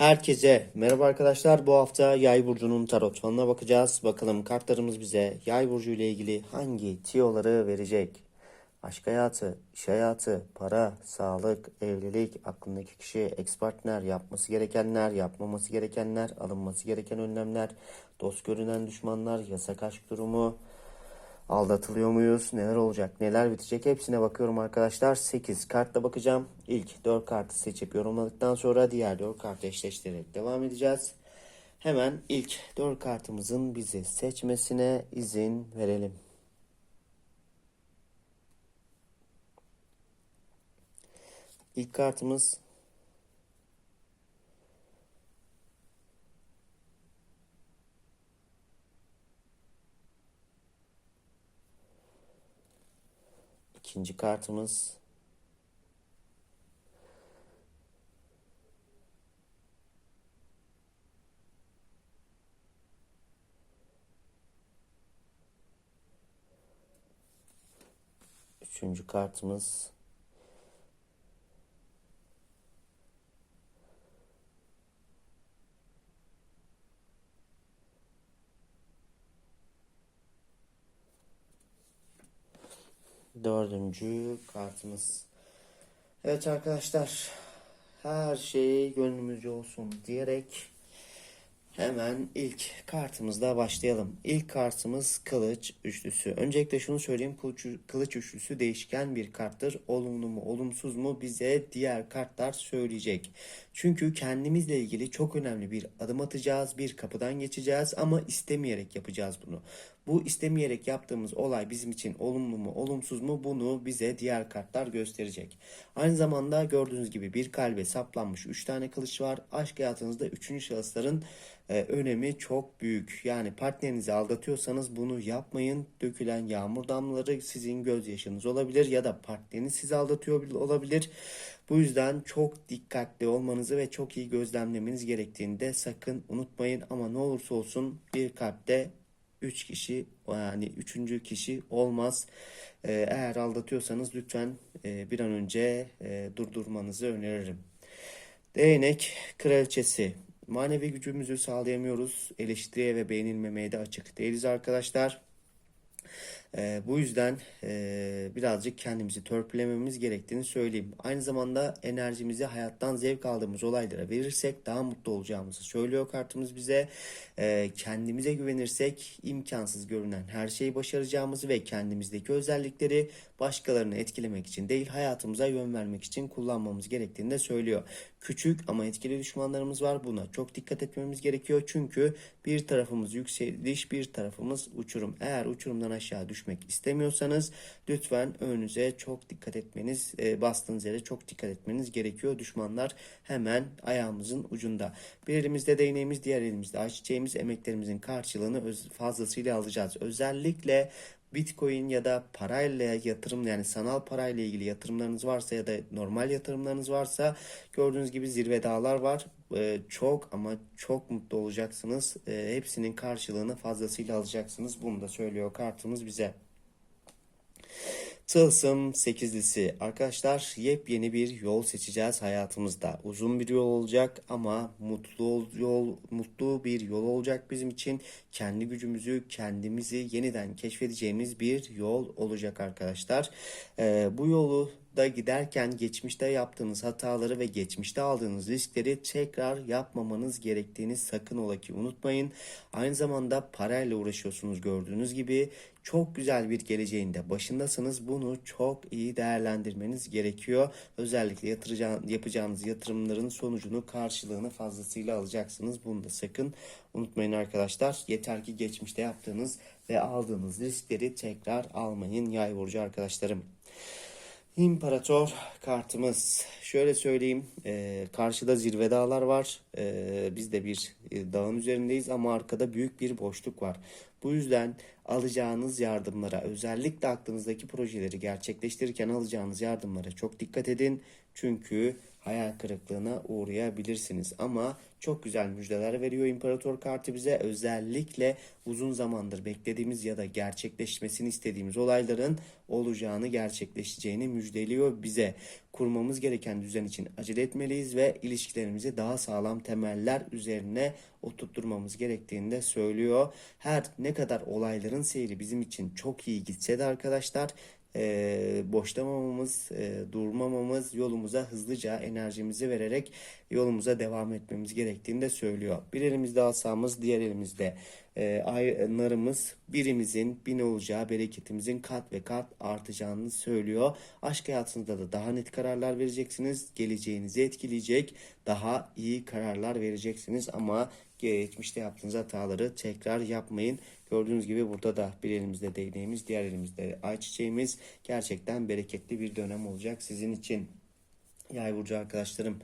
Herkese merhaba arkadaşlar. Bu hafta Yay burcunun tarot falına bakacağız. Bakalım kartlarımız bize Yay burcu ile ilgili hangi tiyoları verecek? Aşk hayatı, iş hayatı, para, sağlık, evlilik, aklındaki kişi, ex partner, yapması gerekenler, yapmaması gerekenler, alınması gereken önlemler, dost görünen düşmanlar, yasak aşk durumu, Aldatılıyor muyuz? Neler olacak? Neler bitecek? Hepsine bakıyorum arkadaşlar. 8 kartla bakacağım. İlk 4 kartı seçip yorumladıktan sonra diğer 4 kartı eşleştirerek devam edeceğiz. Hemen ilk 4 kartımızın bizi seçmesine izin verelim. İlk kartımız ikinci kartımız. Üçüncü kartımız Dördüncü kartımız. Evet arkadaşlar. Her şey gönlümüzce olsun diyerek hemen ilk kartımızla başlayalım. İlk kartımız kılıç üçlüsü. Öncelikle şunu söyleyeyim. Kılıç, üçlüsü değişken bir karttır. Olumlu mu olumsuz mu bize diğer kartlar söyleyecek. Çünkü kendimizle ilgili çok önemli bir adım atacağız. Bir kapıdan geçeceğiz ama istemeyerek yapacağız bunu. Bu istemeyerek yaptığımız olay bizim için olumlu mu olumsuz mu bunu bize diğer kartlar gösterecek. Aynı zamanda gördüğünüz gibi bir kalbe saplanmış 3 tane kılıç var. Aşk hayatınızda 3. şahısların e, önemi çok büyük. Yani partnerinizi aldatıyorsanız bunu yapmayın. Dökülen yağmur damlaları sizin gözyaşınız olabilir ya da partneriniz sizi aldatıyor olabilir. Bu yüzden çok dikkatli olmanızı ve çok iyi gözlemlemeniz gerektiğini de sakın unutmayın. Ama ne olursa olsun bir kalpte 3 kişi yani üçüncü kişi olmaz. Ee, eğer aldatıyorsanız lütfen e, bir an önce e, durdurmanızı öneririm. Değnek kraliçesi. Manevi gücümüzü sağlayamıyoruz. Eleştiriye ve beğenilmemeye de açık değiliz arkadaşlar. Ee, bu yüzden e, birazcık kendimizi törpülememiz gerektiğini söyleyeyim. Aynı zamanda enerjimizi hayattan zevk aldığımız olaylara verirsek daha mutlu olacağımızı söylüyor kartımız bize. Ee, kendimize güvenirsek imkansız görünen her şeyi başaracağımızı ve kendimizdeki özellikleri başkalarını etkilemek için değil hayatımıza yön vermek için kullanmamız gerektiğini de söylüyor. Küçük ama etkili düşmanlarımız var. Buna çok dikkat etmemiz gerekiyor. Çünkü bir tarafımız yükseliş, bir tarafımız uçurum. Eğer uçurumdan aşağı düşmek istemiyorsanız lütfen önünüze çok dikkat etmeniz, e, bastığınız yere çok dikkat etmeniz gerekiyor. Düşmanlar hemen ayağımızın ucunda. Bir elimizde değneğimiz, diğer elimizde ayçiçeğimiz, emeklerimizin karşılığını öz- fazlasıyla alacağız. Özellikle Bitcoin ya da parayla yatırım yani sanal parayla ilgili yatırımlarınız varsa ya da normal yatırımlarınız varsa gördüğünüz gibi zirve dağlar var. Ee, çok ama çok mutlu olacaksınız. Ee, hepsinin karşılığını fazlasıyla alacaksınız. Bunu da söylüyor kartımız bize. Tılsım sekizlisi. Arkadaşlar yepyeni bir yol seçeceğiz hayatımızda. Uzun bir yol olacak ama mutlu ol- yol mutlu bir yol olacak bizim için. Kendi gücümüzü, kendimizi yeniden keşfedeceğimiz bir yol olacak arkadaşlar. Ee, bu yolu da giderken geçmişte yaptığınız hataları ve geçmişte aldığınız riskleri tekrar yapmamanız gerektiğini sakın ola ki unutmayın. Aynı zamanda parayla uğraşıyorsunuz gördüğünüz gibi çok güzel bir geleceğinde başındasınız. Bunu çok iyi değerlendirmeniz gerekiyor. Özellikle yapacağınız yatırımların sonucunu karşılığını fazlasıyla alacaksınız. Bunu da sakın unutmayın arkadaşlar. Yeter ki geçmişte yaptığınız ve aldığınız riskleri tekrar almayın yay burcu arkadaşlarım. İmparator kartımız. Şöyle söyleyeyim. e, karşıda zirve dağlar var. E, biz de bir e, dağın üzerindeyiz ama arkada büyük bir boşluk var. Bu yüzden alacağınız yardımlara özellikle aklınızdaki projeleri gerçekleştirirken alacağınız yardımlara çok dikkat edin. Çünkü hayal kırıklığına uğrayabilirsiniz. Ama çok güzel müjdeler veriyor İmparator kartı bize. Özellikle uzun zamandır beklediğimiz ya da gerçekleşmesini istediğimiz olayların olacağını, gerçekleşeceğini müjdeliyor bize. Kurmamız gereken düzen için acele etmeliyiz ve ilişkilerimizi daha sağlam temeller üzerine oturtturmamız gerektiğini de söylüyor. Her ne kadar olayların seyri bizim için çok iyi gitse de arkadaşlar e, boşlamamamız, e, durmamamız, yolumuza hızlıca enerjimizi vererek yolumuza devam etmemiz gerektiğini de söylüyor. Bir elimizde asamız, diğer elimizde e, ayınlarımız birimizin bin olacağı, bereketimizin kat ve kat artacağını söylüyor. Aşk hayatınızda da daha net kararlar vereceksiniz. Geleceğinizi etkileyecek daha iyi kararlar vereceksiniz ama geçmişte yaptığınız hataları tekrar yapmayın. Gördüğünüz gibi burada da bir elimizde değneğimiz, diğer elimizde ayçiçeğimiz. Gerçekten bereketli bir dönem olacak sizin için. Yay burcu arkadaşlarım.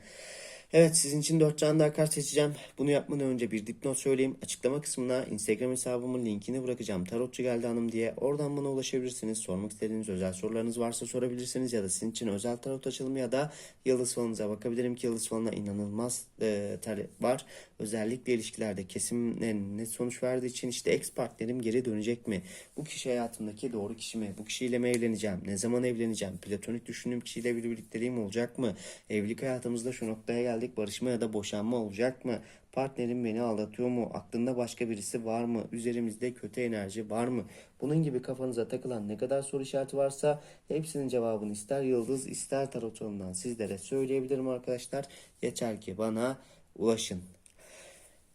Evet sizin için 4 tane daha kart seçeceğim. Bunu yapmadan önce bir dipnot söyleyeyim. Açıklama kısmına Instagram hesabımın linkini bırakacağım. Tarotçu geldi hanım diye. Oradan bana ulaşabilirsiniz. Sormak istediğiniz özel sorularınız varsa sorabilirsiniz. Ya da sizin için özel tarot açılımı ya da yıldız falınıza bakabilirim ki yıldız falına inanılmaz e, talep var. Özellikle ilişkilerde kesin net sonuç verdiği için işte ex partnerim geri dönecek mi? Bu kişi hayatımdaki doğru kişi mi? Bu kişiyle mi evleneceğim? Ne zaman evleneceğim? Platonik düşündüğüm kişiyle bir birlikteliğim olacak mı? Evlilik hayatımızda şu noktaya geldik. Barışma ya da boşanma olacak mı? Partnerim beni aldatıyor mu? Aklında başka birisi var mı? Üzerimizde kötü enerji var mı? Bunun gibi kafanıza takılan ne kadar soru işareti varsa hepsinin cevabını ister yıldız ister tarot yolundan sizlere söyleyebilirim arkadaşlar. Yeter ki bana ulaşın.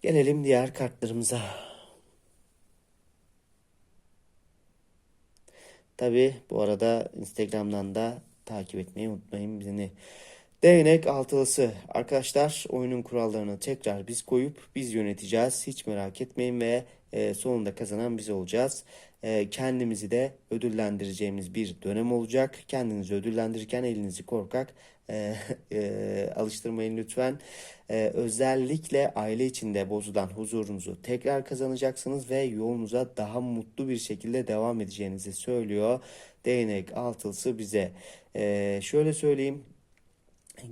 Gelelim diğer kartlarımıza. Tabi bu arada Instagram'dan da takip etmeyi unutmayın beni. Değnek altılısı. Arkadaşlar oyunun kurallarını tekrar biz koyup biz yöneteceğiz. Hiç merak etmeyin ve e, sonunda kazanan biz olacağız. E, kendimizi de ödüllendireceğimiz bir dönem olacak. Kendinizi ödüllendirirken elinizi korkak e, e, alıştırmayın lütfen. E, özellikle aile içinde bozulan huzurunuzu tekrar kazanacaksınız ve yolunuza daha mutlu bir şekilde devam edeceğinizi söylüyor. Değnek altılısı bize. E, şöyle söyleyeyim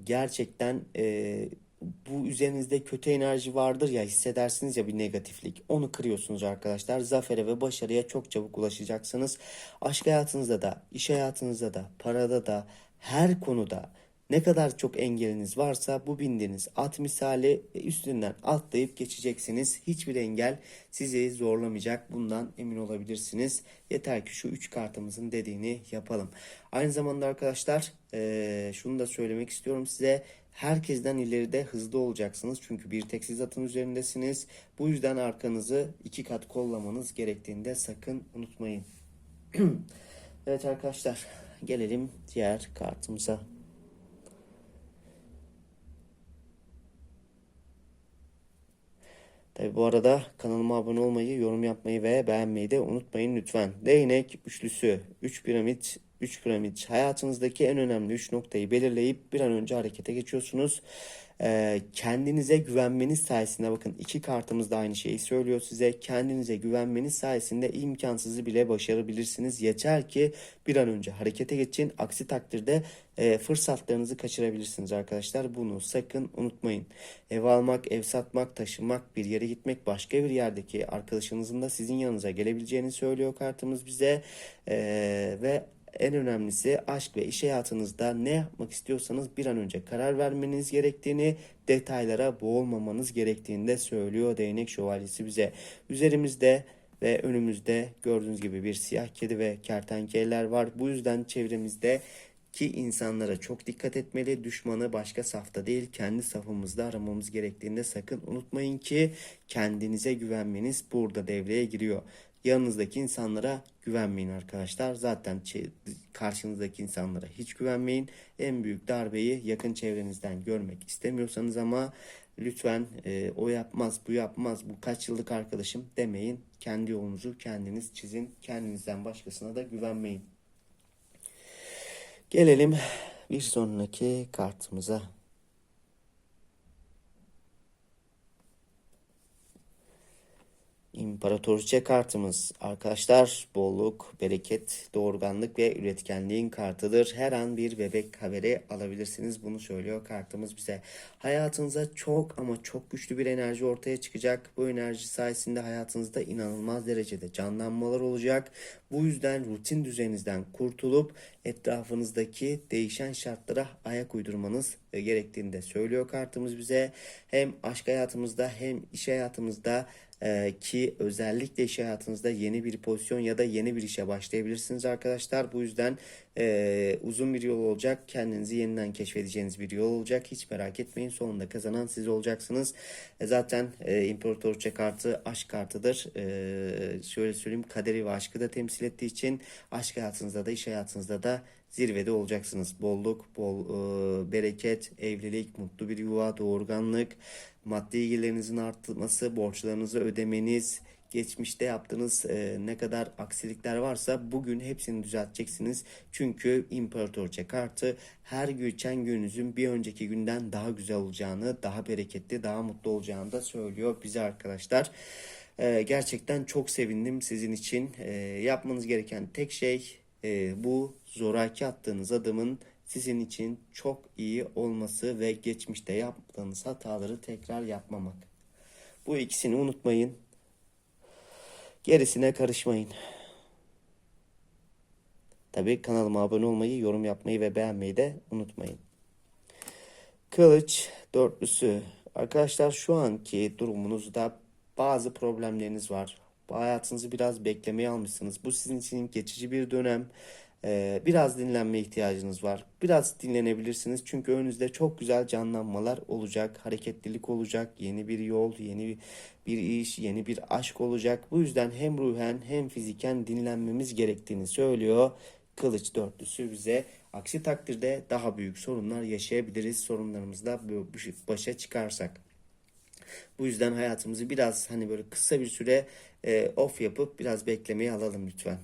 gerçekten e, bu üzerinizde kötü enerji vardır ya hissedersiniz ya bir negatiflik. Onu kırıyorsunuz arkadaşlar. Zafere ve başarıya çok çabuk ulaşacaksınız. Aşk hayatınızda da, iş hayatınızda da, parada da, her konuda ne kadar çok engeliniz varsa bu bindiğiniz at misali üstünden atlayıp geçeceksiniz. Hiçbir engel sizi zorlamayacak. Bundan emin olabilirsiniz. Yeter ki şu üç kartımızın dediğini yapalım. Aynı zamanda arkadaşlar şunu da söylemek istiyorum size. Herkesten ileride hızlı olacaksınız. Çünkü bir tek siz atın üzerindesiniz. Bu yüzden arkanızı iki kat kollamanız gerektiğinde sakın unutmayın. evet arkadaşlar gelelim diğer kartımıza. Tabi bu arada kanalıma abone olmayı, yorum yapmayı ve beğenmeyi de unutmayın lütfen. Değnek üçlüsü, 3 piramit, 3 piramit hayatınızdaki en önemli 3 noktayı belirleyip bir an önce harekete geçiyorsunuz. Ee, kendinize güvenmeniz sayesinde bakın iki kartımız da aynı şeyi söylüyor size. Kendinize güvenmeniz sayesinde imkansızı bile başarabilirsiniz. Yeter ki bir an önce harekete geçin. Aksi takdirde e, fırsatlarınızı kaçırabilirsiniz arkadaşlar. Bunu sakın unutmayın. Ev almak, ev satmak, taşınmak, bir yere gitmek, başka bir yerdeki arkadaşınızın da sizin yanınıza gelebileceğini söylüyor kartımız bize. Ee, ve en önemlisi aşk ve iş hayatınızda ne yapmak istiyorsanız bir an önce karar vermeniz gerektiğini, detaylara boğulmamanız gerektiğini de söylüyor değnek şövalyesi bize. Üzerimizde ve önümüzde gördüğünüz gibi bir siyah kedi ve kertenkeleler var. Bu yüzden çevremizde ki insanlara çok dikkat etmeli. Düşmanı başka safta değil kendi safımızda aramamız gerektiğinde sakın unutmayın ki kendinize güvenmeniz burada devreye giriyor. Yanınızdaki insanlara güvenmeyin arkadaşlar. Zaten karşınızdaki insanlara hiç güvenmeyin. En büyük darbeyi yakın çevrenizden görmek istemiyorsanız ama lütfen e, o yapmaz, bu yapmaz, bu kaç yıllık arkadaşım demeyin. Kendi yolunuzu kendiniz çizin. Kendinizden başkasına da güvenmeyin. Gelelim bir sonraki kartımıza. İmparatoriçe kartımız arkadaşlar bolluk, bereket, doğurganlık ve üretkenliğin kartıdır. Her an bir bebek haberi alabilirsiniz. Bunu söylüyor kartımız bize. Hayatınıza çok ama çok güçlü bir enerji ortaya çıkacak. Bu enerji sayesinde hayatınızda inanılmaz derecede canlanmalar olacak. Bu yüzden rutin düzeninizden kurtulup etrafınızdaki değişen şartlara ayak uydurmanız gerektiğini de söylüyor kartımız bize. Hem aşk hayatımızda hem iş hayatımızda ee, ki özellikle iş hayatınızda yeni bir pozisyon ya da yeni bir işe başlayabilirsiniz arkadaşlar. Bu yüzden e, uzun bir yol olacak. Kendinizi yeniden keşfedeceğiniz bir yol olacak. Hiç merak etmeyin. Sonunda kazanan siz olacaksınız. E, zaten e, İmparatorça kartı aşk kartıdır. E, şöyle söyleyeyim kaderi ve aşkı da temsil ettiği için aşk hayatınızda da iş hayatınızda da zirvede olacaksınız. Bolluk, bol e, bereket, evlilik, mutlu bir yuva, doğurganlık, maddi gelirlerinizin artması, borçlarınızı ödemeniz, geçmişte yaptığınız e, ne kadar aksilikler varsa bugün hepsini düzelteceksiniz. Çünkü İmparatorça kartı her geçen gününüzün bir önceki günden daha güzel olacağını, daha bereketli, daha mutlu olacağını da söylüyor bize arkadaşlar. E, gerçekten çok sevindim sizin için. E, yapmanız gereken tek şey e, bu zoraki attığınız adımın sizin için çok iyi olması ve geçmişte yaptığınız hataları tekrar yapmamak. Bu ikisini unutmayın. Gerisine karışmayın. Tabii kanalıma abone olmayı, yorum yapmayı ve beğenmeyi de unutmayın. Kılıç dörtlüsü. Arkadaşlar şu anki durumunuzda bazı problemleriniz var. Hayatınızı biraz beklemeye almışsınız. Bu sizin için geçici bir dönem. Ee, biraz dinlenme ihtiyacınız var. Biraz dinlenebilirsiniz çünkü önünüzde çok güzel canlanmalar olacak, hareketlilik olacak, yeni bir yol, yeni bir iş, yeni bir aşk olacak. Bu yüzden hem ruhen hem fiziken dinlenmemiz gerektiğini söylüyor. Kılıç dörtlüsü bize aksi takdirde daha büyük sorunlar yaşayabiliriz sorunlarımızla başa çıkarsak. Bu yüzden hayatımızı biraz hani böyle kısa bir süre e, off yapıp biraz beklemeye alalım lütfen.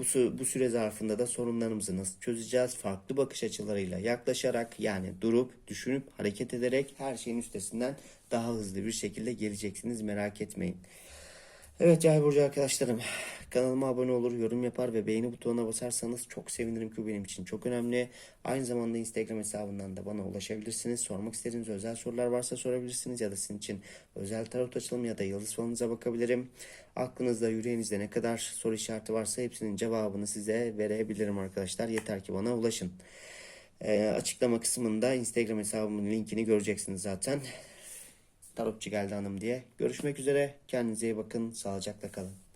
Bu, bu süre zarfında da sorunlarımızı nasıl çözeceğiz? Farklı bakış açılarıyla yaklaşarak yani durup, düşünüp, hareket ederek her şeyin üstesinden daha hızlı bir şekilde geleceksiniz merak etmeyin. Evet Cahil Burcu arkadaşlarım kanalıma abone olur, yorum yapar ve beğeni butonuna basarsanız çok sevinirim ki benim için çok önemli. Aynı zamanda Instagram hesabından da bana ulaşabilirsiniz. Sormak istediğiniz özel sorular varsa sorabilirsiniz ya da sizin için özel tarot açılımı ya da yıldız falanıza bakabilirim. Aklınızda, yüreğinizde ne kadar soru işareti varsa hepsinin cevabını size verebilirim arkadaşlar. Yeter ki bana ulaşın. Ee, açıklama kısmında Instagram hesabımın linkini göreceksiniz zaten. Tarotçu geldi hanım diye. Görüşmek üzere. Kendinize iyi bakın. Sağlıcakla kalın.